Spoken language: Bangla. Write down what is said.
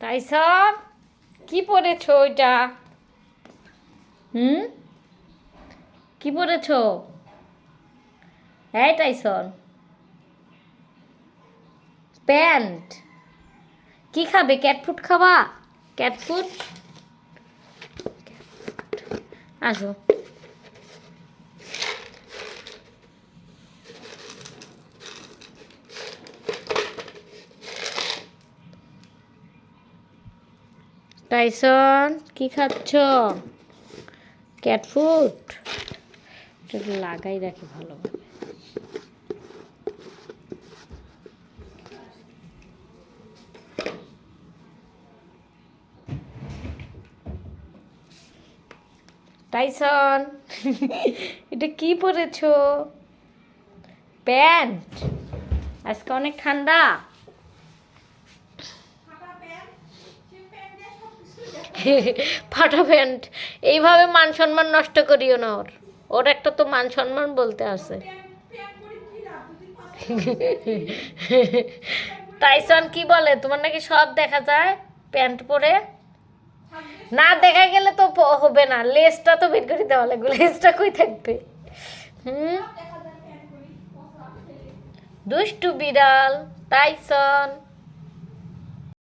টাইসন কি পরেছো ওইটা? হুম? কি পরেছো হ্যাঁ টাইসন প্যান্ট। কি খাবে? ক্যাট ফুড খাবা? ক্যাট ফুড আসো। টাইসন, কি খাচ্ছ? Cat food? এটা লাগাই রাখি ভালোভাবে। টাইসন, এটা কি পরেছো? প্যান্ট। আজকে অনেক ঠান্ডা। ফাটা প্যান্ট এইভাবে মান সম্মান নষ্ট করিও না ওর। ওর একটা তো মান সম্মান বলতে আছে। টাইসন কি বলে? তোমার নাকি সব দেখা যায়? প্যান্ট পরে? না দেখা গেলে তো হবে না। লেজটা তো বের করে দেওয়া লাগবে। লেজটা কই থাকবে? হুম? দুষ্টু বিড়াল, টাইসন।